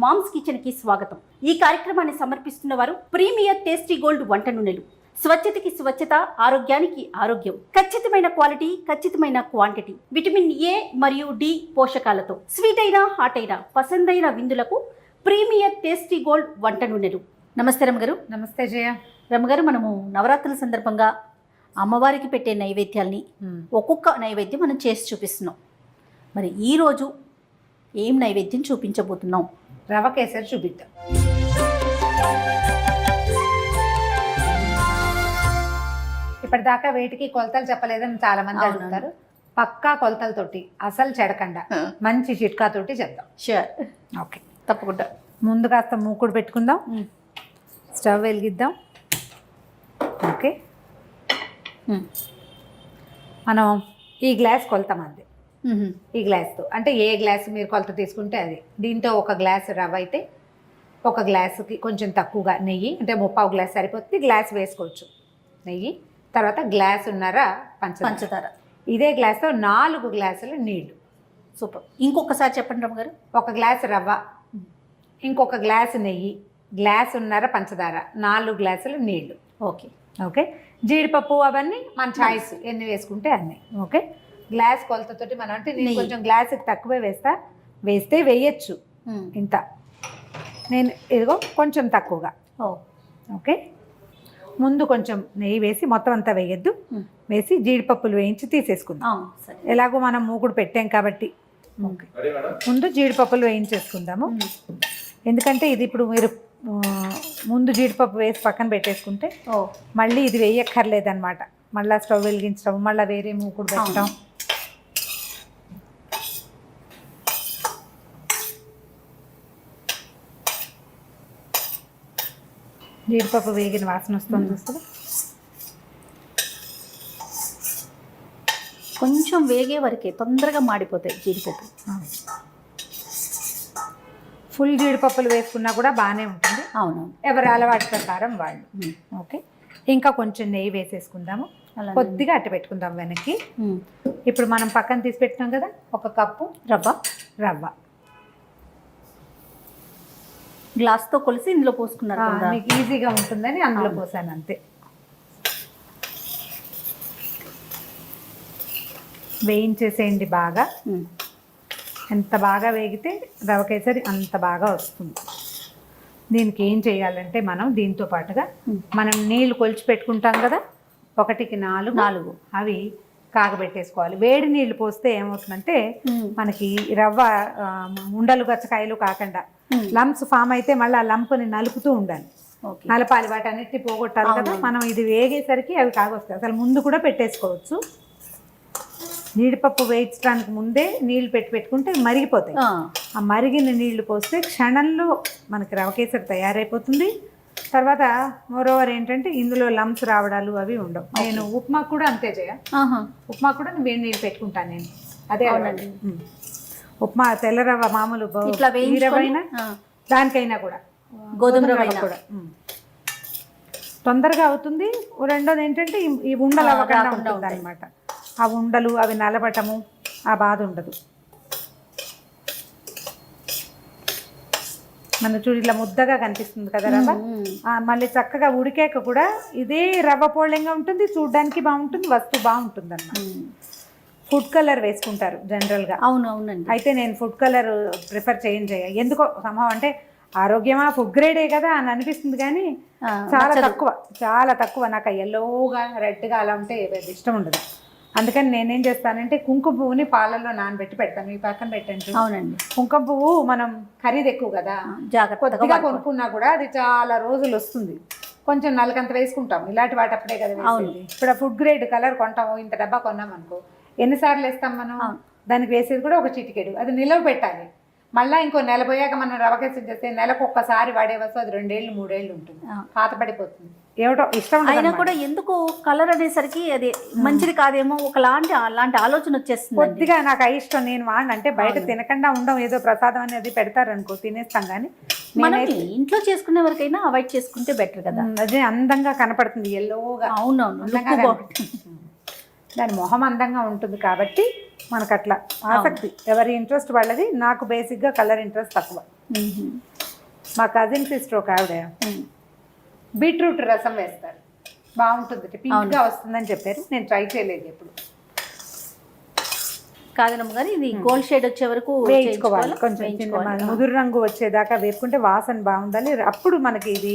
Moms కిచెన్కి స్వాగతం. ఈ కార్యక్రమాన్ని సమర్పిస్తున్న వారు ప్రీమియర్ టేస్టీ గోల్డ్ వంట నూనెలు. స్వచ్ఛతకి స్వచ్ఛత ఆరోగ్యానికి ఆరోగ్యం. ఖచ్చితమైన క్వాలిటీ ఖచ్చితమైన క్వాంటిటీ. విటమిన్ ఏ మరియు డి పోషకాలతో. స్వీట్ అయినా హాట్ అయినా పసందైన విందులకు ప్రీమియర్ టేస్టీ గోల్డ్ వంట నూనెలు. నమస్తే రమగారు. నమస్తే జయ. రమగారు మనము నవరాత్రుల సందర్భంగా అమ్మవారికి పెట్టే నైవేద్యాల్ని ఒక్కొక్క నైవేద్యం మనం చేసి చూపిస్తున్నాం. మరి ఈరోజు ఏం నైవేద్యం చూపించబోతున్నాం? రవ కేసరి చూపిద్దాం. ఇప్పటిదాకా వేటికి కొలతలు చెప్పలేదని చాలా మంది. అడుగుతారు. పక్కా కొలతలతోటి అసలు చెడకుండా మంచి చిట్కాతోటి చెప్దాం. Sure okay. తప్పకుండా. ముందు కాస్త మూకుడు పెట్టుకుందాం. స్టవ్ వెలిగిద్దాం. ఓకే. మనం ఈ గ్లాస్ కొలతాం అంది ఈ గ్లాస్తో. అంటే ఏ గ్లాస్ మీరు కొలత తీసుకుంటే అది. దీంతో ఒక గ్లాస్ రవ్వ అయితే ఒక గ్లాసుకి కొంచెం తక్కువగా నెయ్యి అంటే ముప్పావు గ్లాస్ సరిపోతుంది గ్లాస్ వేసుకోవచ్చు. నెయ్యి తర్వాత గ్లాస్ ఉన్నారా పంచదార. పంచదార. ఇదే గ్లాస్తో నాలుగు గ్లాసులు నీళ్ళు. సూపర్. ఇంకొకసారి చెప్పండి రమగారు ఒక గ్లాస్ రవ్వ ఇంకొక గ్లాసు నెయ్యి గ్లాస్ ఉన్నర పంచదార నాలుగు గ్లాసులు నీళ్ళు. ఓకే. ఓకే? జీడిపప్పు అవన్నీ మన చాయిస్ ఎన్ని వేసుకుంటే అన్ని. ఓకే? గ్లాస్ కొలతతోటి మనం అంటే నేను. కొంచెం గ్లాస్కి తక్కువే వేస్తా. వేస్తే వేయచ్చు. ఇంత. నేను ఇదిగో కొంచెం తక్కువగా. ఓ. ఓకే? ముందు కొంచెం నెయ్యి వేసి మొత్తం అంతా వేయద్దు. వేసి జీడిపప్పులు వేయించి తీసేసుకుందాం. ఎలాగో మనం మూకుడు పెట్టాం కాబట్టి. ఓకే. ముందు జీడిపప్పులు వేయించేసుకుందాము. ఎందుకంటే ఇది ఇప్పుడు మీరు ముందు జీడిపప్పు వేసి పక్కన పెట్టేసుకుంటే ఓ. మళ్ళీ ఇది వేయక్కర్లేదన్నమాట. మళ్ళీ స్టవ్ వెలిగించడం మళ్ళీ వేరే మూకుడు పెట్టడం. జీడిపప్పు వేగిన వాసన వస్తుంది చూస్తుంది కొంచెం వేగే వరకే తొందరగా మాడిపోతాయి జీడిపప్పు. ఫుల్ జీడిపప్పులు వేసుకున్నా కూడా బాగానే ఉంటుంది. అవును ఎవరి అలవాటు ప్రకారం వాళ్ళు. ఓకే. ఇంకా కొంచెం నెయ్యి వేసేసుకుందాము. కొద్దిగా అట్ట పెట్టుకుందాం వెనక్కి. ఇప్పుడు మనం పక్కన తీసి పెట్టినాం కదా ఒక కప్పు రవ్వ. రవ్వ. గ్లాస్తో కొలిసి ఇందులో పోసుకున్నారు మీకు ఈజీగా ఉంటుందని అందులో. పోసాను అంతే వేయించేసేయండి బాగా. ఎంత బాగా వేగితే రవ కేసరి అంత బాగా వస్తుంది దీనికి ఏం చేయాలంటే మనం దీంతో పాటుగా. మనం నీళ్ళు కొలిచి పెట్టుకుంటాం కదా ఒకటికి నాలుగు నాలుగు అవి కాగబెట్టేసుకోవాలి వేడి నీళ్ళు పోస్తే ఏమవుతుందంటే. మనకి రవ్వ ఉండలు గచ్చకాయలు కాకుండా. లంప్స్ ఫామ్ అయితే మళ్ళీ ఆ లంప్ని నలుపుతూ ఉండాలి. నలపాలి వాటి అన్నిటి పోగొట్టాలి కదా. మనం ఇది వేగేసరికి అవి కాగొస్తాయి. అసలు ముందు కూడా పెట్టేసుకోవచ్చు. జీడిపప్పు వేయించడానికి ముందే నీళ్ళు పెట్టి పెట్టుకుంటే మరిగిపోతాయి. ఆ, మరిగిన నీళ్ళు పోస్తే క్షణంలో మనకి రవ కేసరి తయారైపోతుంది. తర్వాత మోరోవర్ ఏంటంటే ఇందులో లంప్స్ రావడాలు అవి ఉండవు. నేను ఉప్మా కూడా అంతే చేయ. ఉప్మా కూడా వేడి నీళ్ళు పెట్టుకుంటాను నేను. అదే అవునండి. ఉప్మా తెల్ల రవ్వ మామూలు ఇట్లా రవ్వైనా దానికైనా కూడా. గోధుమ రవ్వ. కూడా. తొందరగా అవుతుంది. రెండోది ఏంటంటే ఈ- ఉండలు అవ్వకుండా రాకుండా ఉంటుంది. అనమాట ఆ ఉండలు అవి నలబటము ఆ బాధ ఉండదు. మన చూడు ఇట్లా ముద్దగా కనిపిస్తుంది కదా రవ్వ? మళ్ళీ చక్కగా ఉడికాక కూడా ఇదే రవ్వ పోళ్ళంగా ఉంటుంది. చూడడానికి బాగుంటుంది వస్తువు బాగుంటుంది అన్నమాట. ఫుడ్ కలర్ వేసుకుంటారు జనరల్గా అవును అవునండి అయితే నేను ఫుడ్ కలర్ ప్రిఫర్ చేయను చేయ. ఎందుకో సంభవం అంటే ఆరోగ్యమా ఫుడ్ గ్రేడే కదా అని అనిపిస్తుంది కానీ చాలా. తక్కువ చాలా తక్కువ. నాకు ఎల్లోగా రెడ్గా అలా ఉంటే ఇష్టం ఉండదు. అందుకని నేనేం చేస్తానంటే కుంకుమ పువ్వుని పాలల్లో నానబెట్టి పెడతాను ఈ పక్కన పెట్టండి అవునండి. కుంకుమ పువ్వు మనం ఖరీదు ఎక్కువ కదా. జాగ్రత్తగా కొద్దిగా కొనుక్కున్నా కూడా అది చాలా రోజులు వస్తుంది. కొంచెం నలకంత వేసుకుంటాం. ఇలాంటి వాటి అప్పుడే కదా అవును. ఇప్పుడు ఫుడ్ గ్రేడ్ కలర్ కొంటాము ఇంత డబ్బా కొన్నాం అనుకో ఎన్నిసార్లు వేస్తాం మనం. దానికి వేసేది కూడా ఒక చిటికెడు. అది నిలవ పెట్టాలి. మళ్ళీ ఇంకో నెల పోయాక మనం రవకేసి చేస్తే నెలకు ఒక్కసారి వాడే వస్తువు అది రెండేళ్ళు మూడేళ్ళు ఉంటుంది. పాత పడిపోతుంది ఏమిటో ఇష్టం అయినా. కూడా ఎందుకు కలర్ అనేసరికి అది మంచిది కాదేమో ఒకలాంటి అలాంటి ఆలోచన వచ్చేస్తుంది కొద్దిగా నాకు ఇష్టం నేను వాడిన. అంటే బయట. తినకుండా ఉండం ఏదో ప్రసాదం అనేది పెడతారు అనుకో తినేస్తాం కానీ మనం ఇంట్లో చేసుకునే వరకైనా అవాయిడ్ చేసుకుంటే బెటర్ కదా. అదే అందంగా కనపడుతుంది ఎల్లోగా అవునవును. దాని మొహం అందంగా ఉంటుంది కాబట్టి మనకు అట్లా ఆసక్తి ఎవరి ఇంట్రెస్ట్ వాళ్ళది నాకు బేసిక్గా కలర్ ఇంట్రెస్ట్ తక్కువ. మా కజిన్ సిస్టర్ ఒక ఆవిడ. బీట్రూట్ రసం వేస్తారు. బాగుంటుంది. పింక్గా వస్తుందని చెప్పారు. నేను ట్రై చేయలేదు ఎప్పుడు. కాదనమ్మ గారు ఇది గోల్డ్ షేడ్ వచ్చే వరకు వేయించుకోవాలి? కొంచెం. ముదురు రంగు వచ్చేదాకా వేపుకుంటే వాసన బాగుండాలి. అప్పుడు మనకి ఇది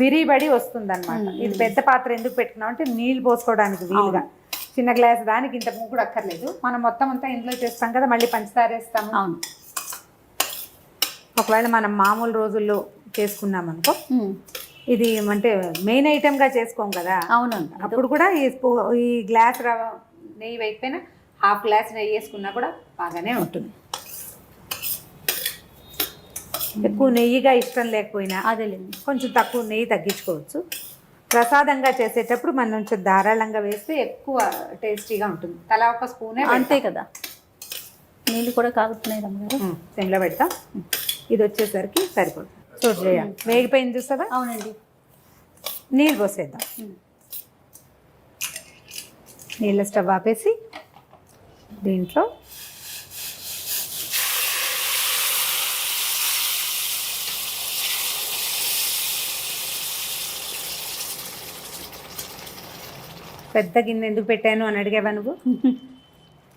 విరిబడి వస్తుంది అనమాట ఇది పెద్ద పాత్ర ఎందుకు పెట్టుకున్నాం అంటే నీళ్ళు పోసుకోవడానికి వీలుగా. చిన్న గ్లాస్ దానికి ఇంత మూకుడు అక్కర్లేదు. మనం మొత్తం అంతా ఇంట్లో చేస్తాం కదా మళ్ళీ పంచదార వేస్తాము అవును. ఒకవేళ మనం మామూలు రోజుల్లో చేసుకున్నాం అనుకో. ఇది అంటే మెయిన్ ఐటెంగా చేసుకోం కదా. అవునండి. అప్పుడు కూడా ఈ ఈ గ్లాస్ నెయ్యి వేయకపోయినా హాఫ్ గ్లాస్ నెయ్యి వేసుకున్నా కూడా బాగానే ఉంటుంది. ఎక్కువ నెయ్యిగా ఇష్టం లేకపోయినా అదేలేండి. కొంచెం తక్కువ నెయ్యి తగ్గించుకోవచ్చు. ప్రసాదంగా చేసేటప్పుడు మనం కొంచెం ధారాళంగా వేస్తే ఎక్కువ టేస్టీగా ఉంటుంది. తలా ఒక స్పూనే అంతే కదా. నీళ్ళు కూడా కాగుతున్నాయి రమ్మగారు సిమ్లో పెడతాం. ఇది వచ్చేసరికి సరిపోతుంది. చూడు వేగిపోయింది చూస్తావా అవునండి. నీళ్ళు పోసేద్దాం. నీళ్ళ స్టవ్ ఆపేసి దీంట్లో పెద్ద గిన్నె ఎందుకు పెట్టాను అని అడిగావా నువ్వు?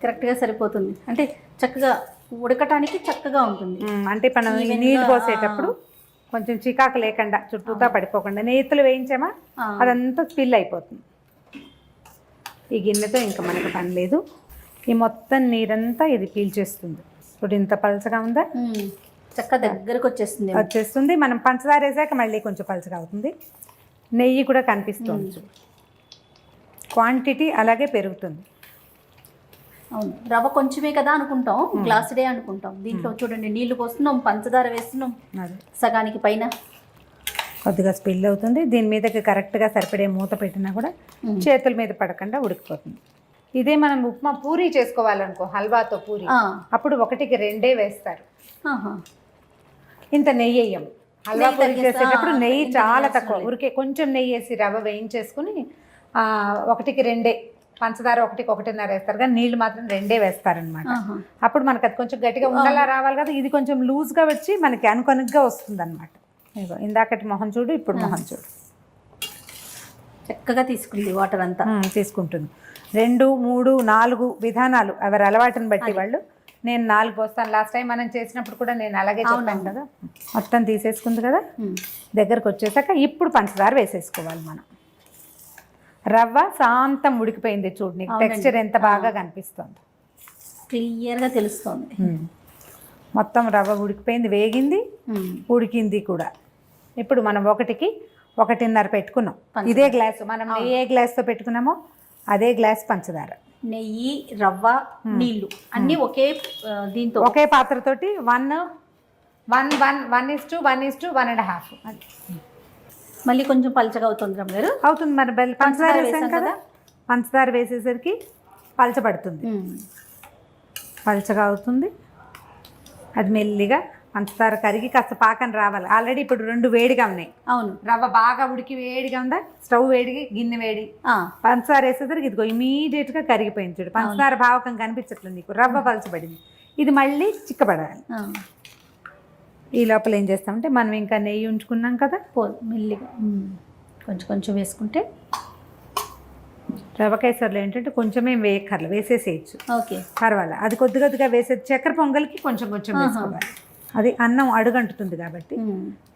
కరెక్ట్గా సరిపోతుంది. అంటే చక్కగా ఉడకటానికి చక్కగా ఉంటుంది. అంటే మనం నీళ్ళు పోసేటప్పుడు కొంచెం చికాకు లేకుండా చుట్టూతా పడిపోకుండా నేతులు వేయించామా. అదంతా స్పిల్ అయిపోతుంది. ఈ గిన్నెతో ఇంకా మనకు పని లేదు. ఈ మొత్తం నీరంతా ఇది పీల్చేస్తుంది. ఇప్పుడు ఇంత పలచగా ఉందా? మ్మ్. చక్కగా దగ్గరకు వచ్చేస్తుంది. వచ్చేస్తుంది. మనం పంచదార వేసాక మళ్ళీ కొంచెం పలచగా అవుతుంది. నెయ్యి కూడా కనిపిస్తుంది క్వాంటిటీ అలాగే పెరుగుతుంది. అవును. రవ్వ కొంచెమే కదా అనుకుంటాం. గ్లాస్ డే అనుకుంటాం. దీంట్లో చూడండి నీళ్ళు పోస్తున్నాం పంచదార వేస్తున్నాం. అది. సగానికి పైన. కొద్దిగా స్పిల్ అవుతుంది. దీని మీదకి కరెక్ట్గా సరిపడే మూత పెట్టినా కూడా. చేతుల మీద పడకుండా ఉడికిపోతుంది. ఇదే మనం ఉప్మా పూరి చేసుకోవాలనుకో హల్వాతో పూరి. ఆ. అప్పుడు ఒకటికి రెండే వేస్తారు. ఆహా. ఇంత నెయ్యి వేయం. హల్వా నెయ్యి పూరి తగ్గిస్తా- చేసేటప్పుడు నెయ్యి చాలా తక్కువ. ఉరికే కొంచెం నెయ్యి వేసి రవ్వ వేయించేసుకుని ఒకటికి రెండే. పంచదార ఒకటికి ఒకటిన్నర వేస్తారు. కానీ నీళ్ళు మాత్రం రెండే వేస్తారనమాట. అప్పుడు మనకి అది కొంచెం గట్టిగా ఉండలా రావాలి కదా. ఇది కొంచెం లూజ్గా వచ్చి మనకి అనుకొనుగ్గా వస్తుంది అనమాట ఇందాకటి మొహం చూడు ఇప్పుడు మొహం చూడు. చక్కగా తీసుకుంది వాటర్ అంతా. తీసుకుంటుంది. రెండు మూడు నాలుగు విధానాలు ఎవరి అలవాటుని బట్టి వాళ్ళు. నేను నాలుగు పోస్తాను. లాస్ట్ టైం మనం చేసినప్పుడు కూడా నేను అలాగే చెప్పాను కదా. మొత్తం తీసేసుకుంది కదా. దగ్గరకు వచ్చేసాక ఇప్పుడు పంచదార వేసేసుకోవాలి మనం. రవ్వ శాంతం ఉడికిపోయింది చూడు నీకు. అవునండి. టెక్స్చర్ ఎంత బాగా కనిపిస్తుంది. క్లియర్గా తెలుస్తోంది. మొత్తం రవ్వ ఉడికిపోయింది వేగింది. ఉడికింది కూడా. ఇప్పుడు మనం ఒకటికి ఒకటిన్నర పెట్టుకున్నాం. ఇదే గ్లాసు. మనం ఏ గ్లాస్తో పెట్టుకున్నామో అదే గ్లాస్ పంచదార. నెయ్యి రవ్వ నీళ్ళు అన్నీ ఒకే దీంతో. ఒకే పాత్రతోటి one one one one is two one is two one and half. మళ్ళీ కొంచెం పలచగా అవుతుంది రమ్మ గారు అవుతుంది మరి బెల్ పంచదార వేసాం కదా? పంచదార వేసేసరికి పలచబడుతుంది. పలచగా అవుతుంది. అది మెల్లిగా పంచదార కరిగి కాస్త పాకం రావాలి. ఆల్రెడీ ఇప్పుడు రెండు వేడిగా ఉన్నాయి. అవును. రవ్వ బాగా ఉడికి వేడిగా ఉందా? స్టవ్ వేడికి గిన్నె వేడి. పంచదార వేసేసరికి ఇదిగో ఇమీడియట్గా కరిగిపోయింది చూడు. పంచదార భావకం కనిపించట్లేదు నీకు. రవ్వ పలచబడింది. ఇది మళ్ళీ చిక్కబడాలి. ఈ లోపల ఏం చేస్తామంటే మనం ఇంకా నెయ్యి ఉంచుకున్నాం కదా పో మెల్లిగా. కొంచెం కొంచెం వేసుకుంటే? రవ్వ కేసరిలో ఏంటంటే కొంచెమే వేయక్కర్లు వేసేసేయచ్చు. ఓకే. పర్వాలేదు అది కొద్ది కొద్దిగా వేసే చక్కెర పొంగల్కి కొంచెం కొంచెం. వేసుకోవాలి. అది అన్నం అడుగంటుతుంది కాబట్టి.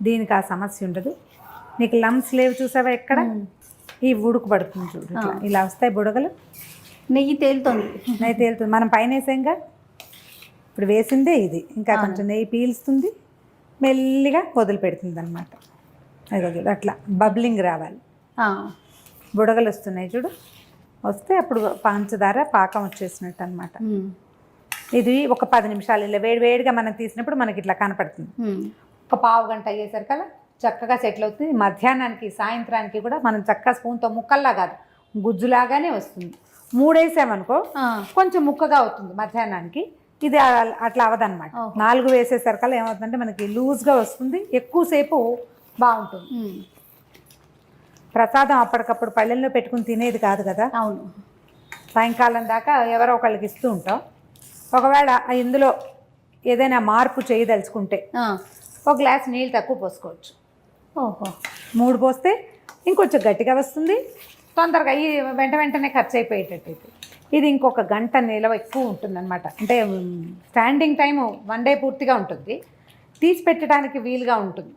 దీనికి ఆ సమస్య ఉండదు. నీకు లమ్స్ లేవు చూసావా ఎక్కడ. ఈ ఉడుకు పడుతుంది చూడు. ఇలా వస్తాయి బుడగలు. నెయ్యి తేలుతోంది. నెయ్యి తేలుతుంది. మనం పైన వేసాంగా ఇప్పుడు వేసిందే ఇది. ఇంకా కొంచెం నెయ్యి పీల్స్తుంది. మెల్లిగా వదిలి పెడుతుంది అనమాట అట్లా బబ్లింగ్ రావాలి. బుడగలు వస్తున్నాయి చూడు. వస్తే అప్పుడు పంచదార పాకం వచ్చేసినట్టు అనమాట. ఇది ఒక పది నిమిషాలు ఇలా వేడి వేడిగా మనం తీసినప్పుడు మనకి ఇట్లా కనపడుతుంది. ఒక పావు గంట అయ్యేసరికల్లా చక్కగా సెటిల్ అవుతుంది. మధ్యాహ్నానికి సాయంత్రానికి కూడా మనం చక్కగా స్పూన్తో ముక్కల్లా కాదు గుజ్జులాగానే వస్తుంది. మూడేసామనుకో కొంచెం ముక్కగా అవుతుంది మధ్యాహ్నానికి. ఇది అట్లా అవదన్నమాట. ఓహో. నాలుగు వేసేసరికల్లా ఏమవుతుందంటే మనకి లూజ్గా వస్తుంది ఎక్కువసేపు బాగుంటుంది. ప్రసాదం అప్పటికప్పుడు పళ్ళెల్లో పెట్టుకుని తినేది కాదు కదా? అవును. సాయంకాలం దాకా ఎవరో ఒకళ్ళకి ఇస్తూ ఉంటాం. ఒకవేళ ఇందులో ఏదైనా మార్పు చేయదలుచుకుంటే ఒక గ్లాస్ నీళ్ళు తక్కువ పోసుకోవచ్చు. ఓహో. మూడు పోస్తే ఇంకొంచెం గట్టిగా వస్తుంది తొందరగా అయ్యి వెంట వెంటనే ఖర్చు అయిపోయేటట్టు ఇది ఇంకొక గంట నిలవ ఎక్కువ ఉంటుందన్నమాట. అంటే స్టాండింగ్ టైం వన్ డే పూర్తిగా ఉంటుంది. తీసి పెట్టడానికి వీలుగా ఉంటుంది.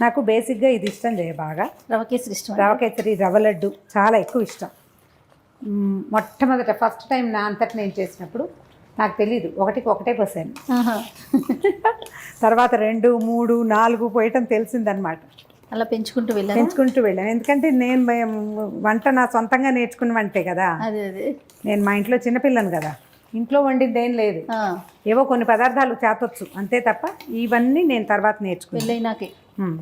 నాకు బేసిక్గా ఇది ఇష్టం చేయ బాగా. రవ కేసరి ఇష్టం రవ కేసరి రవ్వ లడ్డు చాలా ఎక్కువ ఇష్టం. మొట్టమొదట ఫస్ట్ టైం నా అంతటి నేను చేసినప్పుడు నాకు తెలీదు. ఒకటికి ఒకటే పోసాను. తర్వాత రెండు మూడు నాలుగు పోయటం తెలిసిందనమాట అలా పెంచుకుంటూ వెళ్ళాను పెంచుకుంటూ వెళ్ళాను. ఎందుకంటే నేను వంట నా సొంతంగా నేర్చుకున్న వంటే కదా. అదే అదే. నేను మా ఇంట్లో చిన్నపిల్లను కదా. ఇంట్లో వండింది ఏం లేదు. ఏవో కొన్ని పదార్థాలు చేతొచ్చు. అంతే తప్ప ఇవన్నీ నేను తర్వాత మ్.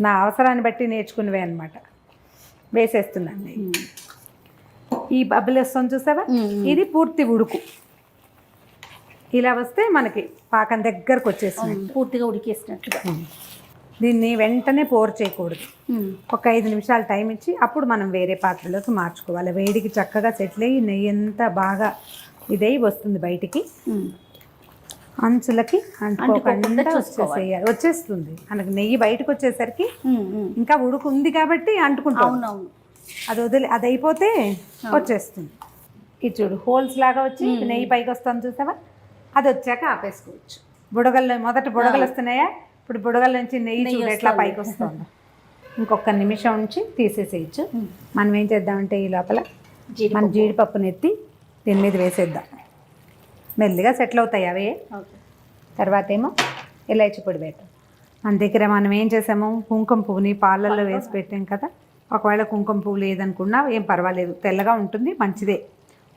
నా అవసరాన్ని బట్టి నేర్చుకున్నవే అనమాట వేసేస్తున్నాను. ఈ బబ్బులు వస్తుంది చూసావా. ఇది పూర్తి ఉడుకు. ఇలా వస్తే మనకి పాకం దగ్గరకు వచ్చేసింది అవును, పూర్తిగా ఉడికేసినట్లుగా. దీన్ని వెంటనే పోర్ చేయకూడదు. ఒక ఐదు నిమిషాలు టైం ఇచ్చి అప్పుడు మనం వేరే పాత్రలోకి మార్చుకోవాలి. వేడికి చక్కగా సెటిల్ అయ్యి నెయ్యి అంతా బాగా ఇదై వస్తుంది బయటికి. అంచులకి అంటుకోకుండా. వచ్చేసేయాలి. వచ్చేస్తుంది. మనకి నెయ్యి బయటకు వచ్చేసరికి. ఇంకా ఉడుకు ఉంది కాబట్టి అంటుకుంటాం. అది వదిలి అది అయిపోతే వచ్చేస్తుంది. ఇది చూడు హోల్స్ లాగా వచ్చి నెయ్యి పైకి వస్తుంది చూసావా? అది వచ్చాక ఆపేసుకోవచ్చు. బుడగల్లో మొదట బుడగలు వస్తున్నాయా? ఇప్పుడు బుడగల నుంచి నెయ్యి చూడు ఎట్లా పైకి వస్తుంది ఇంకొక నిమిషం ఉంచి తీసేసేయచ్చు. మనం ఏం చేద్దామంటే ఈ లోపల. మన జీడిపప్పుని ఎత్తి దీని మీద వేసేద్దాం. మెల్లిగా సెటిల్ అవుతాయి అవే. తర్వాత ఏమో ఇలాచి పొడి పెట్టాం మన దగ్గర మనం ఏం చేసాము? కుంకుమ పువ్వుని పాలల్లో వేసి పెట్టాం కదా. ఒకవేళ కుంకుమ పువ్వు లేదనుకున్నా ఏం పర్వాలేదు. తెల్లగా ఉంటుంది మంచిదే.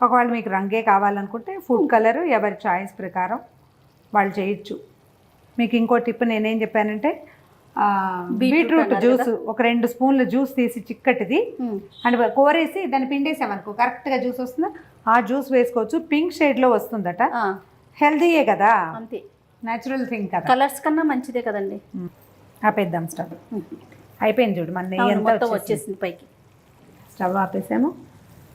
ఒకవేళ మీకు రంగే కావాలనుకుంటే ఫుడ్ కలర్ ఎవరి చాయిస్ ప్రకారం వాళ్ళు చేయొచ్చు. మీకు ఇంకో టిప్ నేనేం చెప్పానంటే బీట్రూట్ జ్యూస్ ఒక రెండు స్పూన్ల జ్యూస్ తీసి చిక్కటిది. అండ్ కోరేసి దాన్ని పిండేసామనుకో కరెక్ట్గా జ్యూస్ వస్తుందా? ఆ జ్యూస్ వేసుకోవచ్చు. పింక్ షేడ్లో వస్తుందట. హెల్దీయే కదా. అంతే. న్యాచురల్ థింగ్ కదా. కలర్స్ కన్నా మంచిదే కదండి. ఆపేద్దాం స్టవ్. అయిపోయింది చూడు మన నెయ్యి అంతా వచ్చేసింది. వచ్చేసింది పైకి. స్టవ్ ఆపేసాము.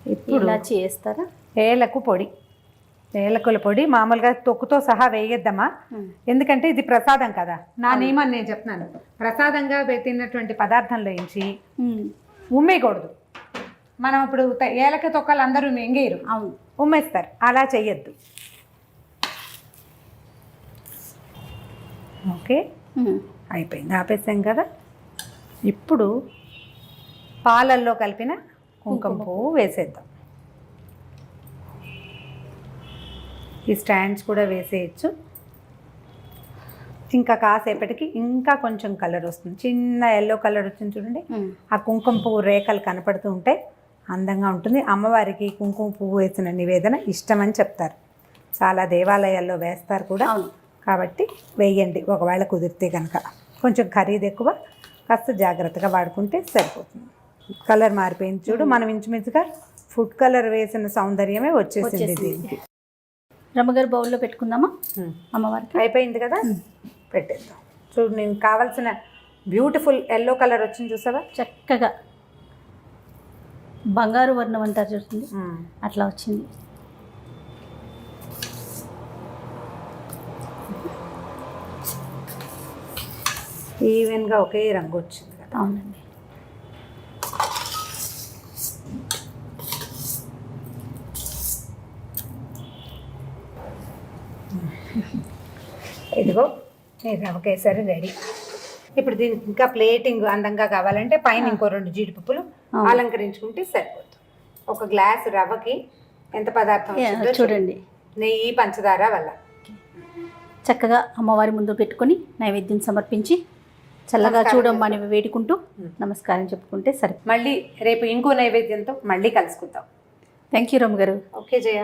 ఇప్పుడు ఇలా చేస్తారా ఏలకు పొడి. ఏలకుల పొడి మామూలుగా తొక్కుతో సహా వేయొద్దామా. ఎందుకంటే ఇది ప్రసాదం కదా. నా నియమం నేను చెప్తున్నాను. ప్రసాదంగా పెట్టినటువంటి పదార్థంలో ఉమ్. ఉమ్మేయకూడదు. మనం ఇప్పుడు ఏలక తొక్కలు అందరూ మింగేయరు. అవును. ఉమ్మేస్తారు. అలా చెయ్యొద్దు. ఓకే. అయిపోయింది. ఆపేసాం కదా. ఇప్పుడు పాలల్లో కలిపిన కుంకుమ పువ్వు వేసేద్దాం. ఈ స్టాండ్స్ కూడా వేసేయచ్చు. ఇంకా కాసేపటికి ఇంకా కొంచెం కలర్ వస్తుంది. చిన్న ఎల్లో కలర్ వచ్చింది చూడండి. ఆ కుంకుమ పువ్వు రేఖలు కనపడుతూ ఉంటే అందంగా ఉంటుంది. అమ్మవారికి కుంకుమ పువ్వు వేసిన నివేదన ఇష్టమని చెప్తారు. చాలా దేవాలయాల్లో వేస్తారు కూడా. కాబట్టి వేయండి. ఒకవేళ కుదిరితే కనుక కొంచెం ఖరీదు ఎక్కువ. కాస్త జాగ్రత్తగా వాడుకుంటే సరిపోతుంది. కలర్ మారిపోయింది చూడు. మనం ఇంచుమించుగా ఫుడ్ కలర్ వేసిన సౌందర్యమే వచ్చేసింది. దీనికి. రమ్మగారు బౌల్లో పెట్టుకుందామా? అమ్మవారికి. అయిపోయింది కదా? పెట్టేద్దాం. చూడు నేను కావాల్సిన బ్యూటిఫుల్ ఎల్లో కలర్ వచ్చింది చూసావా? చక్కగా బంగారు వర్ణం అంటారు చూస్తుంది అట్లా వచ్చింది. ఈవెన్గా ఒకే రంగు వచ్చింది కదా. అవునండి. ఇదిగో ఈ రవ్వ కేసరి రెడీ. ఇప్పుడు దీనికి ఇంకా ప్లేటింగ్ అందంగా కావాలంటే పైన ఇంకో రెండు జీడిపప్పులు. అలంకరించుకుంటే సరిపోతుంది. ఒక గ్లాస్ రవ్వకి ఎంత పదార్థం చూడండి. నెయ్యి పంచదార వల్ల. చక్కగా అమ్మవారి ముందు పెట్టుకొని నైవేద్యం సమర్పించి చల్లగా చూడమ్మని వేడుకుంటూ నమస్కారం చెప్పుకుంటే సరే మళ్ళీ రేపు ఇంకో నైవేద్యంతో మళ్ళీ కలుసుకుందాం. థ్యాంక్ యూ రమ్మ గారు. ఓకే జయ.